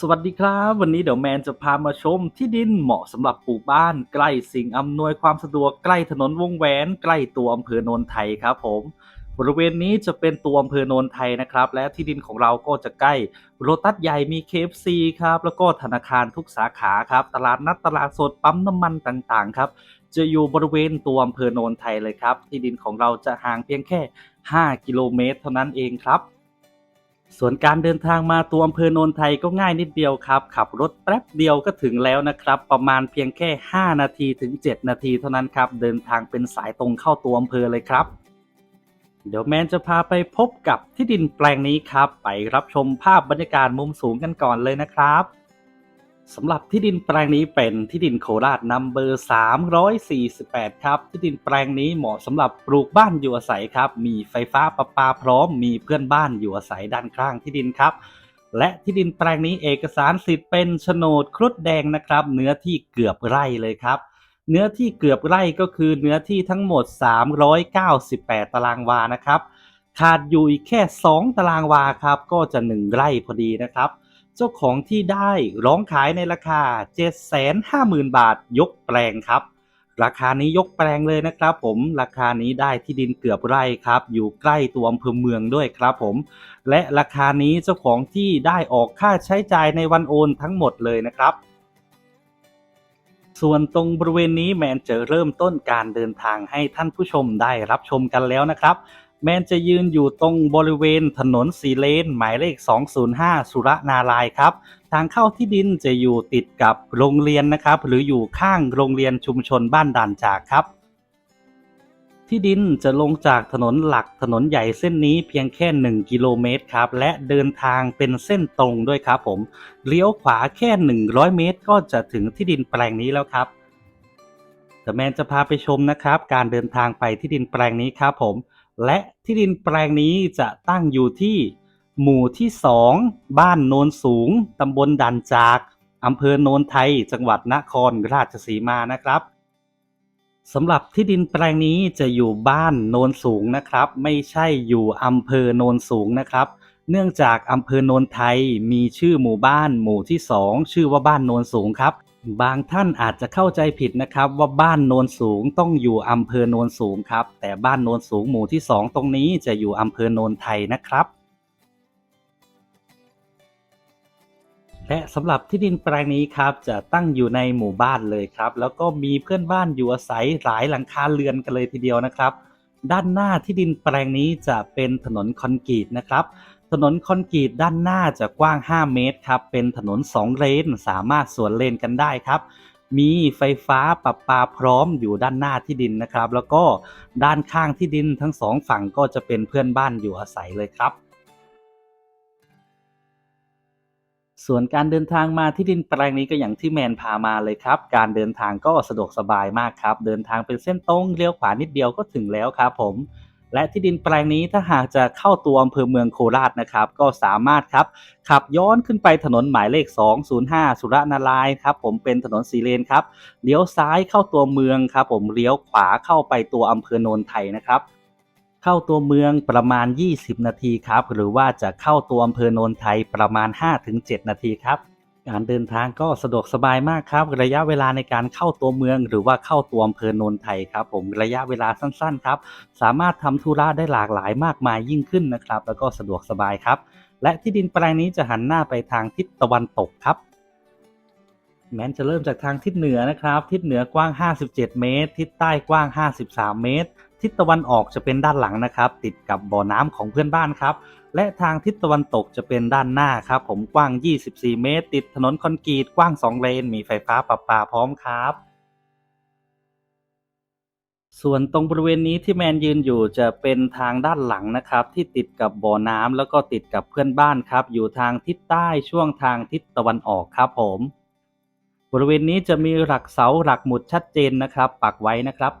สวัสดีครับ วันนี้เดี๋ยวแมนจะพามาชมที่ดินเหมาะสำหรับปลูกบ้าน ใกล้สิ่งอำนวยความสะดวกใกล้ถนนวงแหวนใกล้ตัวอำเภอโนนไทยครับผม บริเวณนี้จะเป็นตัวอำเภอโนนไทยนะครับ และที่ดินของเราก็จะใกล้โรตัสใหญ่มี KFC ครับแล้วก็ธนาคารทุกสาขาครับ ตลาดนัดตลาดสดปั๊มน้ำมันต่างๆครับจะอยู่บริเวณตัวอำเภอโนนไทยเลยครับ ที่ดินของเราจะห่างเพียงแค่ 5 กิโลเมตร เท่านั้นเองครับ ส่วนการเดินทางมาตัวอำเภอโนนไทยก็ง่ายนิดเดียวครับ ขับรถแป๊บเดียวก็ถึงแล้วนะครับ ประมาณเพียงแค่ 5 นาทีถึง 7 นาทีเท่านั้นครับ เดินทางเป็นสายตรงเข้าตัวอำเภอเลยครับ เดี๋ยวแมนจะพาไปพบกับที่ดินแปลงนี้ครับ ไปรับชมภาพบรรยากาศมุมสูงกันก่อนเลยนะครับ สำหรับที่ดินแปลงนี้เป็นที่ดินโคราชนัมเบอร์ 348 ครับ ที่ดินแปลงนี้เหมาะสำหรับปลูกบ้านอยู่อาศัยครับ มีไฟฟ้าประปาพร้อม มีเพื่อนบ้านอยู่อาศัยด้านข้างที่ดินครับ และที่ดินแปลงนี้เอกสารสิทธิ์เป็นโฉนดครุฑแดงนะครับ เนื้อที่เกือบไร่เลยครับ เนื้อที่เกือบไร่ก็คือเนื้อที่ทั้งหมด 398 ตารางวานะครับ ขาดอยู่อีกแค่ 2 ตารางวาครับ ก็จะ 1 ไร่พอดีนะครับ เจ้าของที่ได้ร้องขายในราคา 750,000 บาทยกแปลงครับ ราคานี้ยกแปลงเลยนะครับ ผมราคานี้ได้ที่ดินเกือบไร่ครับ อยู่ใกล้ตัวอำเภอเมืองด้วยครับผม และราคานี้เจ้าของที่ได้ออกค่าใช้จ่ายในวันโอนทั้งหมดเลยนะครับส่วนตรงบริเวณนี้แมนจะเริ่มต้นการเดินทางให้ท่านผู้ชมได้รับชมกันแล้วนะครับ แมนจะยืนอยู่ตรงบริเวณถนนสีเลน หมายเลข 205 สุรนารายครับ ทางเข้าที่ดินจะอยู่ติดกับโรงเรียนนะครับ หรืออยู่ข้างโรงเรียนชุมชนบ้านด่านจากครับ ที่ดินจะลงจากถนนหลักถนนใหญ่เส้นนี้เพียงแค่ 1 กิโลเมตรครับ และเดินทางเป็นเส้นตรงด้วยครับผม เลี้ยวขวาแค่ 100 เมตร ก็จะถึงที่ดินแปลงนี้แล้วครับแต่แมนจะพาไปชมนะครับ การเดินทางไปที่ดินแปลงนี้ครับผม และที่ดินแปลงนี้จะตั้งอยู่ที่หมู่ที่ 2 บ้านโนนสูง ตำบลดันจากอำเภอโนนไทย จังหวัดนครราชสีมานะครับสำหรับที่ดินแปลงนี้จะอยู่บ้านโนนสูงนะครับ ไม่ใช่อยู่อำเภอโนนสูงนะครับ เนื่องจากอำเภอโนนไทยมีชื่อหมู่บ้านหมู่ที่ 2 ชื่อว่าบ้านโนนสูงครับ บางท่านอาจจะเข้าใจผิดนะครับ ว่าบ้านโนนสูงต้องอยู่อำเภอโนนสูงครับ แต่บ้านโนนสูงหมู่ที่ 2 ตรงนี้จะอยู่อำเภอโนนไทยนะครับ และสำหรับที่ดินแปลงนี้ครับ จะตั้งอยู่ในหมู่บ้านเลยครับ แล้วก็มีเพื่อนบ้านอยู่อาศัยหลายหลังคาเรือนกันเลยทีเดียวนะครับ ด้านหน้าที่ดินแปลงนี้จะเป็นถนนคอนกรีตนะครับ ถนนคอนกรีตด้านหน้าจะกว้าง 5 เมตรครับ เป็นถนน 2 เลน สามารถสวนเลนกันได้ครับ มีไฟฟ้าประปาพร้อมอยู่ด้านหน้าที่ดินนะครับ แล้วก็ด้านข้างที่ดินทั้งสองฝั่งก็จะเป็นเพื่อนบ้านอยู่อาศัยเลยครับ ส่วนการเดินทางมาที่ดินแปลงนี้ก็อย่างที่แมนพามาเลยครับ การเดินทางก็สะดวกสบายมากครับ เดินทางเป็นเส้นตรงเลี้ยวขวานิดเดียวก็ถึงแล้วครับผม และที่ดินแปลงนี้ถ้าหากจะเข้าตัวอำเภอเมืองโคราชนะครับ ก็สามารถครับขับย้อนขึ้นไปถนนหมายเลข 205 สุรนารายครับผมเป็นถนนสีเลนครับเลี้ยวซ้ายเข้าตัวเมืองครับผมเลี้ยวขวาเข้าไปตัวอำเภอโนนไทยนะครับเข้าตัวเมืองประมาณ 20 นาทีครับหรือว่าจะเข้าตัวอำเภอโนนไทยประมาณ 5-7 นาทีครับ การเดินทางก็สะดวกสบายมากครับ ระยะเวลาในการเข้าตัวเมือง หรือว่าเข้าตัวอำเภอโนนไทยครับ ผมระยะเวลาสั้นๆ ครับ สามารถทำธุระได้หลากหลายมากมายยิ่งขึ้นนะครับ แล้วก็สะดวกสบายครับ และที่ดินแปลงนี้จะหันหน้าไปทางทิศตะวันตกครับแม้นจะเริ่มจากทางทิศเหนือนะครับ ทิศเหนือกว้าง 57 เมตร ทิศใต้กว้าง 53 เมตร ทิศตะวันออกจะเป็นด้านหลังนะครับ ติดกับบ่อน้ำของเพื่อนบ้านครับ และทางทิศตะวันตกจะเป็นด้านหน้าครับ ผมกว้าง 24 เมตร ติดถนนคอนกรีตกว้าง 2 เลน มีไฟฟ้าประปาพร้อมครับส่วนตรงบริเวณนี้ที่แมนยืนอยู่จะเป็นทางด้านหลังนะครับ ที่ติดกับบ่อน้ำแล้วก็ติดกับเพื่อนบ้านครับ อยู่ทางทิศใต้ช่วงทางทิศตะวันออกครับผม บริเวณนี้จะมีหลักเสาหลักหมุดชัดเจนนะครับ ปักไว้นะครับ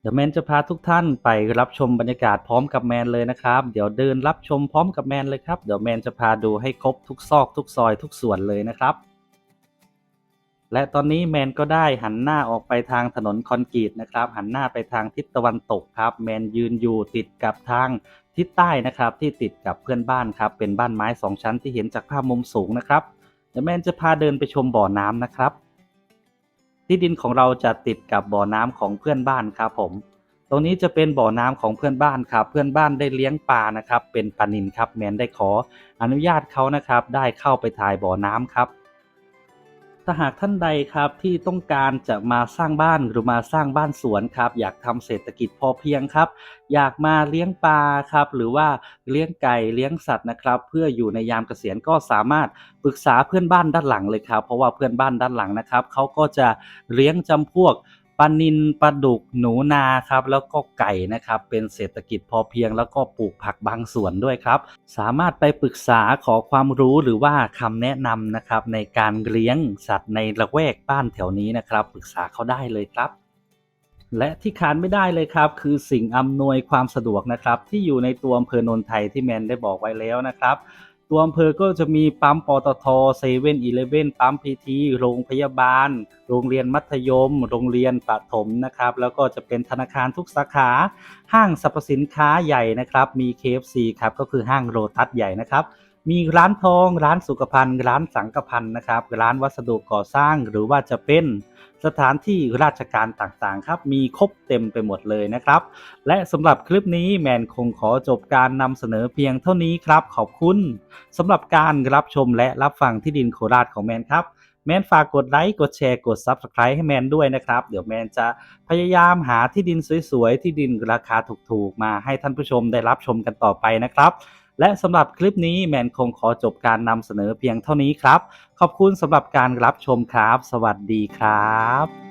เดี๋ยวแมนจะพาทุกท่านไปรับชมบรรยากาศพร้อมกับแมนเลยนะครับ เดี๋ยวเดินรับชมพร้อมกับแมนเลยครับ เดี๋ยวแมนจะพาดูให้ครบทุกซอกทุกซอยทุกส่วนเลยนะครับ และตอนนี้แมนก็ได้หันหน้าออกไปทางถนนคอนกรีตนะครับ หันหน้าไปทางทิศตะวันตกครับ แมนยืนอยู่ติดกับทางทิศใต้นะครับ ที่ติดกับเพื่อนบ้านครับ เป็นบ้านไม้สองชั้นที่เห็นจากภาพมุมสูงนะครับ เดี๋ยวแมนจะพาเดินไปชมบ่อน้ำนะครับ ที่ดินของเราจะติดกับบ่อน้ำของเพื่อนบ้านครับผม ตรงนี้จะเป็นบ่อน้ำของเพื่อนบ้านครับ เพื่อนบ้านได้เลี้ยงปลานะครับ เป็นปลานินครับแมนได้ขออนุญาตเขานะครับ ได้เข้าไปถ่ายบ่อน้ำครับ ถ้าหากท่านใดครับที่ต้องการจะมาสร้างบ้านหรือมาสร้างบ้านสวนครับ อยากทำเศรษฐกิจพอเพียงครับ อยากมาเลี้ยงปลาครับ หรือว่าเลี้ยงไก่เลี้ยงสัตว์นะครับ เพื่ออยู่ในยามเกษียณก็สามารถปรึกษาเพื่อนบ้านด้านหลังเลยครับ เพราะว่าเพื่อนบ้านด้านหลังนะครับเขาก็จะเลี้ยงจำพวก ปลานินปลาดุกหนูนาครับแล้วก็ไก่นะครับเป็นเศรษฐกิจพอเพียงแล้วก็ปลูกผักบางส่วนด้วยครับ สามารถไปปรึกษาขอความรู้หรือว่าคำแนะนำนะครับในการเลี้ยงสัตว์ในละแวกบ้านแถวนี้นะครับ ปรึกษาเขาได้เลยครับและที่ขาดไม่ได้เลยครับ คือสิ่งอำนวยความสะดวกนะครับ ที่อยู่ในตัวอำเภอโนนไทยที่แมนได้บอกไว้แล้วนะครับ ตัวอำเภอก็จะมีปั๊มปตทเซเว่นอีเลเว่นปั๊มพีทีโรงพยาบาล โรงเรียนมัธยม โรงเรียนประถมนะครับ แล้วก็จะเป็นธนาคารทุกสาขา ห้างสรรพสินค้าใหญ่นะครับ มี KFC ครับ ก็คือห้างโรตัสใหญ่นะครับ มีร้านทอง ร้านสุขภัณฑ์ ร้านสังกพันธ์นะครับ ร้านวัสดุก่อสร้างหรือว่าจะเป็นสถานที่ราชการต่างๆ ครับ มีครบเต็มไปหมดเลยนะครับ และสำหรับคลิปนี้แมนคงขอจบการนำเสนอเพียงเท่านี้ครับ ขอบคุณสำหรับการรับชมและรับฟังที่ดินโคราชของแมนครับแมนฝากกดไลค์ กดแชร์ กด Subscribe ให้แมนด้วยนะครับ เดี๋ยวแมนจะพยายามหาที่ดินสวยๆ ที่ดินราคาถูกๆ มาให้ท่านผู้ชมได้รับชมกันต่อไปนะครับ และสำหรับคลิปนี้แมนคงขอจบการนำเสนอเพียงเท่านี้ครับ ขอบคุณสำหรับการรับชมครับ สวัสดีครับ